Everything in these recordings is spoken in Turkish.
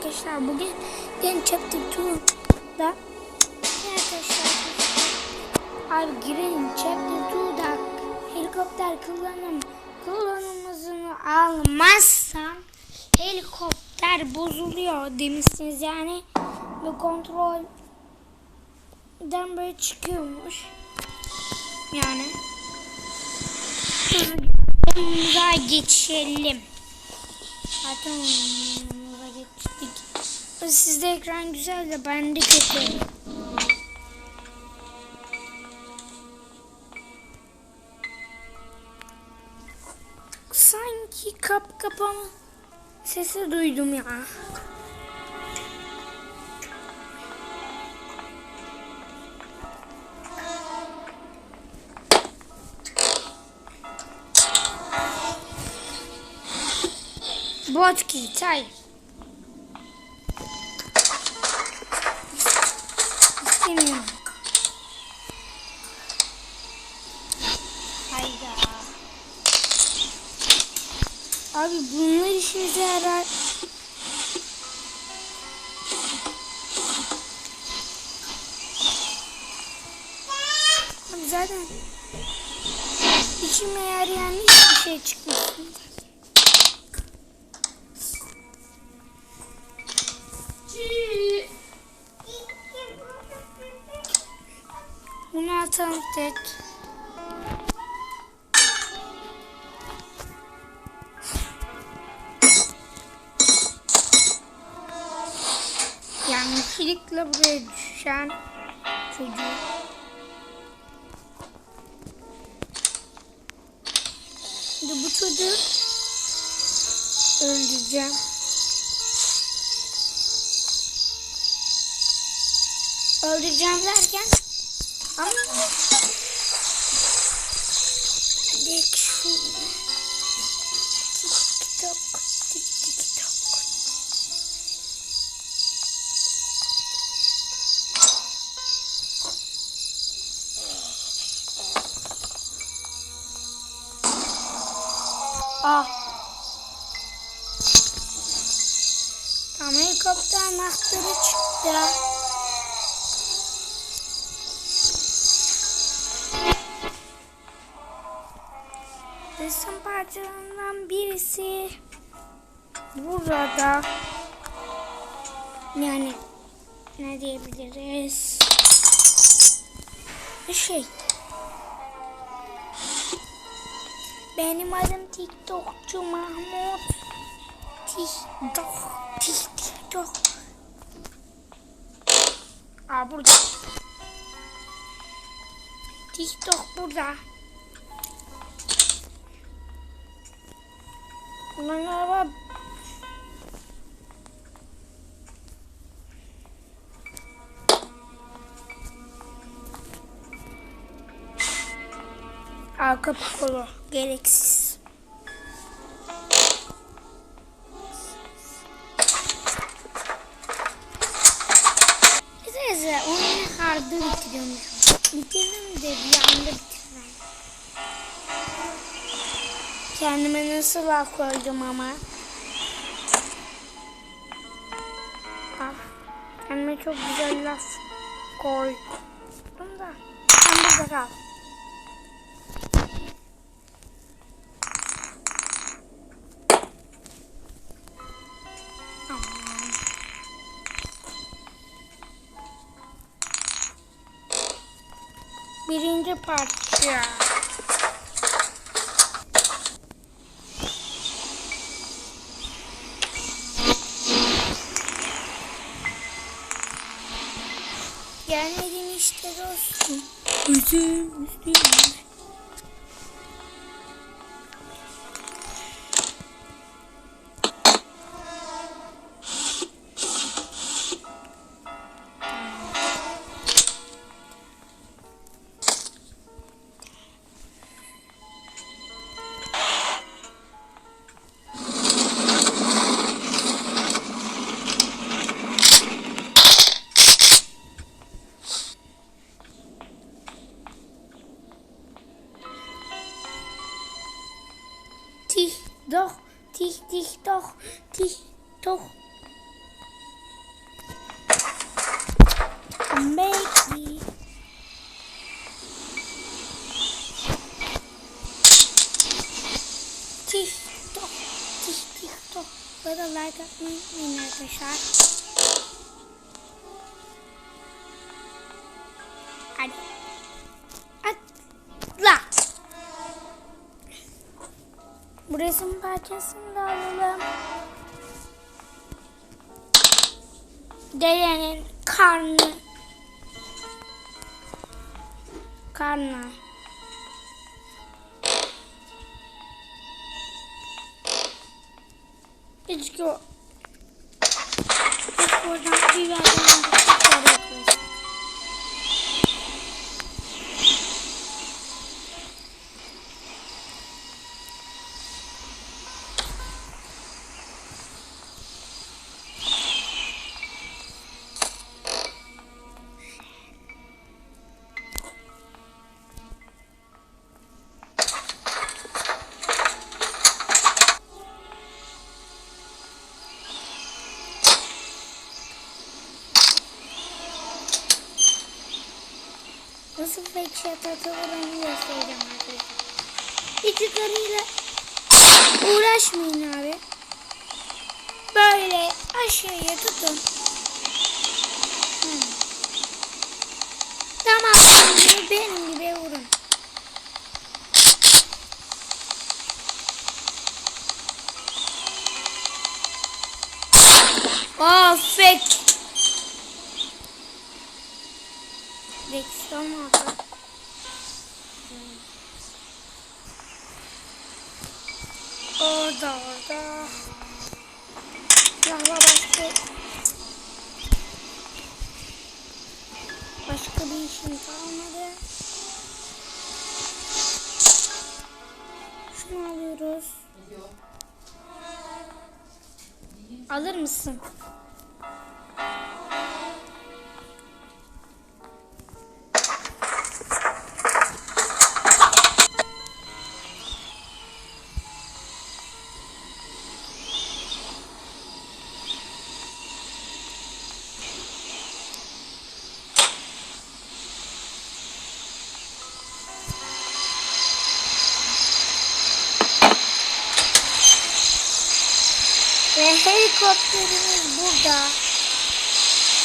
arkadaşlar bugün yeni chapter 2'da arkadaşlar abi girelim chapter 2'da helikopter kullanım kullanımımızı almazsam helikopter bozuluyor demişsiniz yani ve kontrolden böyle çıkıyormuş yani Hızlıca geçelim. Zaten. Sizde ekran güzel de bende kötü. Sanki kap kapama sesi duydum ya. Bot kilit hayır. İstemiyorum. Hayda. Abi bunlar işimize yarar. Abi zaten işime yarayan Tek. Yanlışlıkla buraya düşen çocuğu. Şimdi bu çocuğu öldüreceğim. Öldüreceğim derken Resim parçalarından birisi burada. Yani ne diyebiliriz? Şey. Benim adım TikTokçu Mahmut. TikTok, TikTok. Aa burada. TikTok burada. Bunların araba Arka kolu gereksiz. Kendime nasıl laf koydum ama. Ah, kendime çok güzel laf koydum da. Sen burada kal. Birinci parça. Gelmedin işte dostum. Üzüm, üzüm. doch, dich, dich, doch, dich, doch. Maggie. Dich, doch, dich, dich, doch. Böyle like atmayı unutmayın arkadaşlar. Bu resim parçasını da alalım. Dedenin karnı. Karnı. Keşke o. Keşke oradan bir yerden Nasıl fake shot atılırını göstereceğim arkadaşlar. Hiç uğraşmayın abi. Böyle aşağıya tutun. Hı. Tamam şimdi benim gibi vurun. Aa fake. Direksiyon oldu. Orada orada. Silahla başka başka bir işim kalmadı. Şunu alıyoruz. Alır mısın? Helikopterimiz burada.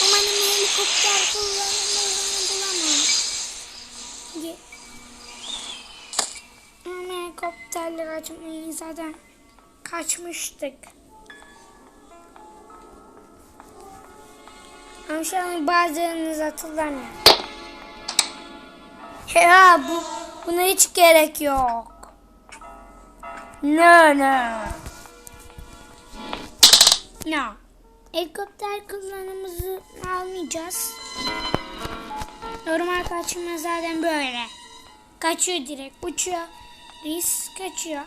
Umarım helikopter kullanımını bulamam. Ama helikopterle kaçmayı zaten kaçmıştık. Ama şu an bazılarınız hatırlamıyor. Ya bu buna hiç gerek yok. No no. No. Helikopter kullanımızı almayacağız. Normal kaçma zaten böyle. Kaçıyor direkt. Uçuyor. Reis kaçıyor.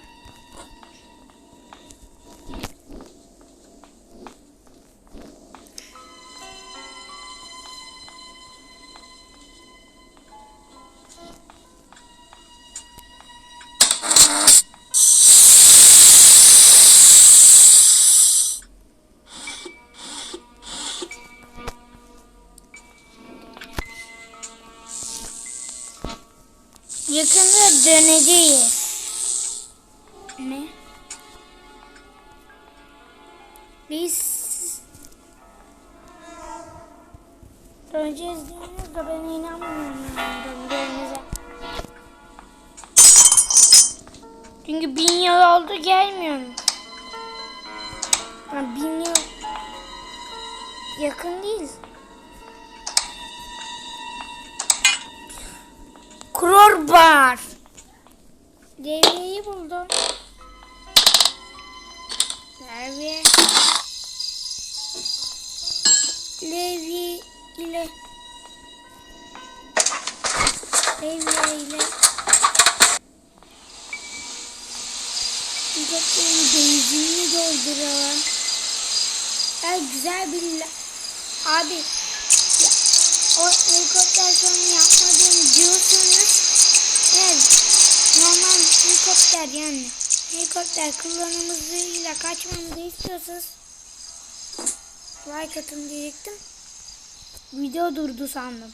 Yakında döneceğiz. Ne? Biz döneceğiz diyorsunuz da ben inanmıyorum döneceğimize. Çünkü bin yıl oldu gelmiyorum. Ha, bin yıl yakın değil. Crowbar. Devriyeyi buldum. Devriye. Levi ile Levi ile Helikopterin benzinini dolduralım. Ya güzel bir abi ya, o helikopter sorunu yapmadığını diyorsanız normal helikopter yani helikopter kullanımıyla kaçmamızı istiyorsanız like atın diyecektim. Video durdu sandım.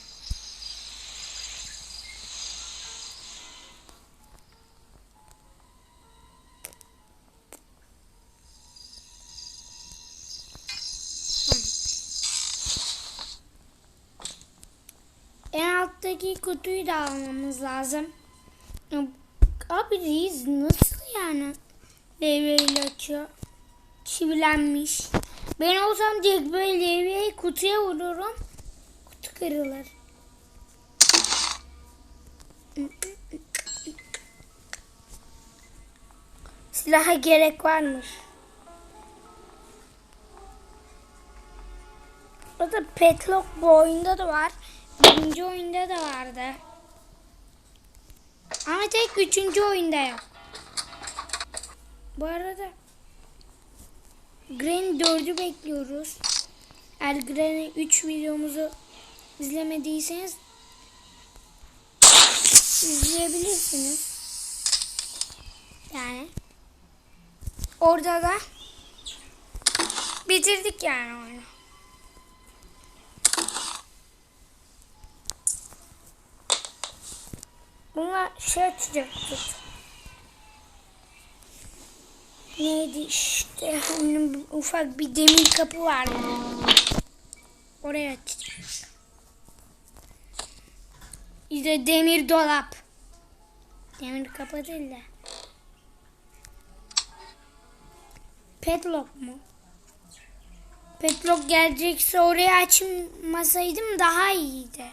En alttaki kutuyu da almamız lazım. Abi reis nasıl yani levyeyle açıyor? Çivilenmiş. Ben olsam direkt böyle levyeyi kutuya vururum. Kutu kırılır. Silaha gerek varmış. O da Petlock bu oyunda da var. Birinci oyunda da vardı. Ama tek üçüncü oyunda yok. Bu arada Granny 4'ü bekliyoruz. Eğer Granny 3 videomuzu izlemediyseniz izleyebilirsiniz. Yani orada da bitirdik yani oyunu. Buna şey açacaktık. Neydi işte bir- ufak bir demir kapı vardı. Oraya açacağız. İşte demir dolap. Demir kapı değil de. Petlock mu? Petlock gelecekse oraya açmasaydım daha iyiydi.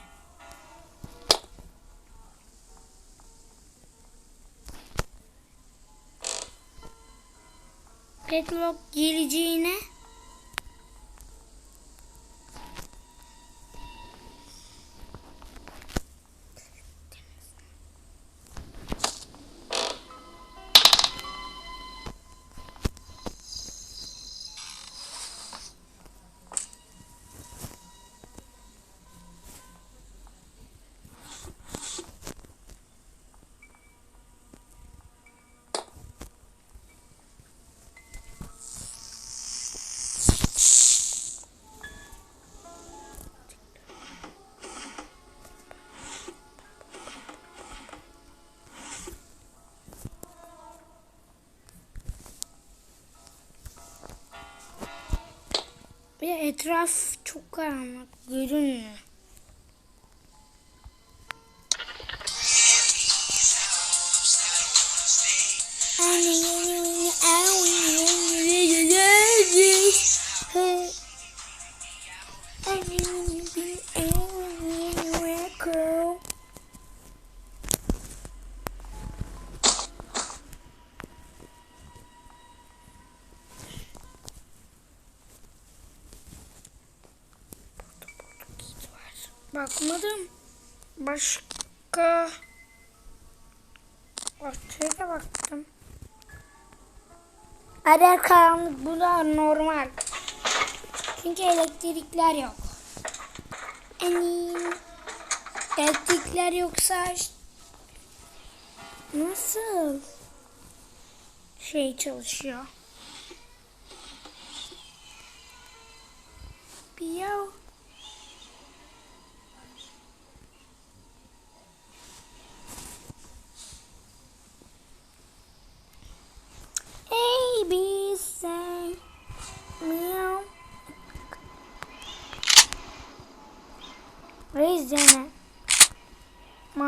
Petlock geleceğine etraf çok karanlık görünmüyor. Bakmadım. Başka ortaya da baktım. Her karanlık. Bu da normal. Çünkü elektrikler yok. Yani elektrikler yoksa nasıl şey çalışıyor? Piyav. A,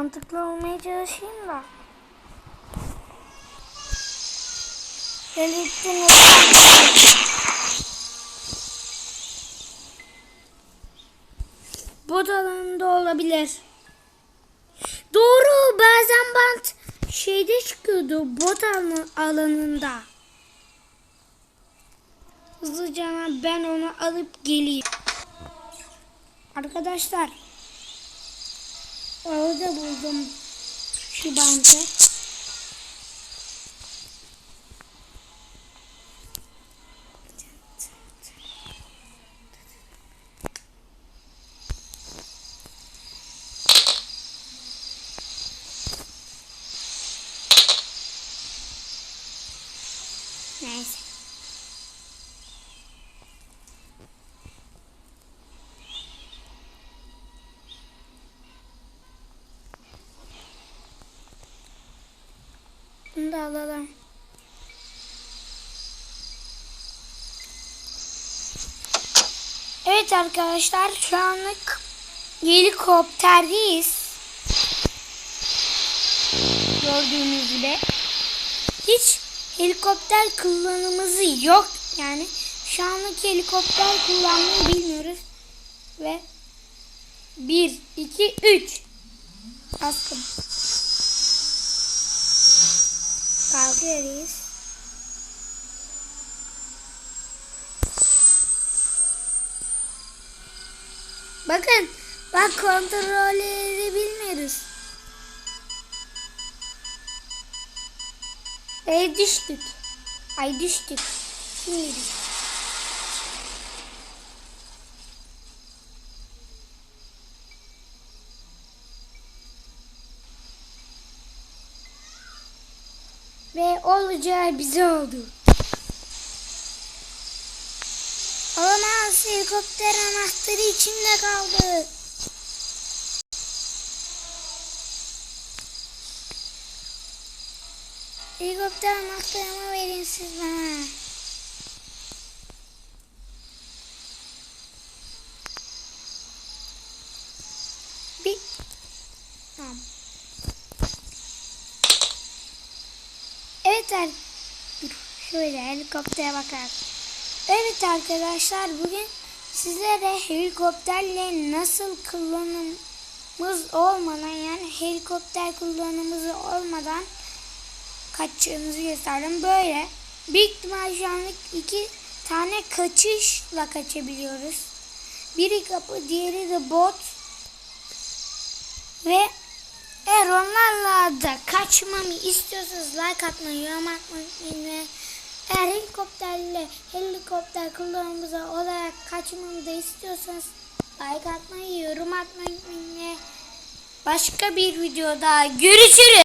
Mantıklı olmaya çalışayım da. Birlikte Bot alanında olabilir. Doğru bazen bant şeyde çıkıyordu bot alanı- alanında. Hızlıca ben onu alıp geleyim. Arkadaşlar. Orada buldum şu bantı. Neyse. Bunu da alalım. Evet arkadaşlar şu anlık helikopterdeyiz. Gördüğünüz gibi. Hiç helikopter kullanımımız yok. Yani şu anlık helikopter kullanmayı bilmiyoruz. Ve 1, 2, 3 Askım. Kalkıyoruz. Bakın bak kontrolleri bilmiyoruz. Ve düştük. Ay düştük. Şimdi. Ve olacağı bize oldu. Helikopter anahtarı içinde kaldı. Helikopter anahtarımı verin siz bana. Bir... Tamam. Evet ar- Dur, şöyle helikoptere bakar. Evet arkadaşlar bugün sizlere helikopterle nasıl kullanımımız olmadan yani helikopter kullanımımız olmadan kaçacağımızı gösterdim. Böyle büyük ihtimal şu anlık iki tane kaçışla kaçabiliyoruz. Biri kapı diğeri de bot. Ve eğer onlarla da kaçmamı istiyorsanız like atmayı, yorum atmayı eğer helikopterle helikopter kullanımımıza olarak kaçmamı da istiyorsanız like atmayı, yorum atmayı unutmayın başka bir videoda görüşürüz.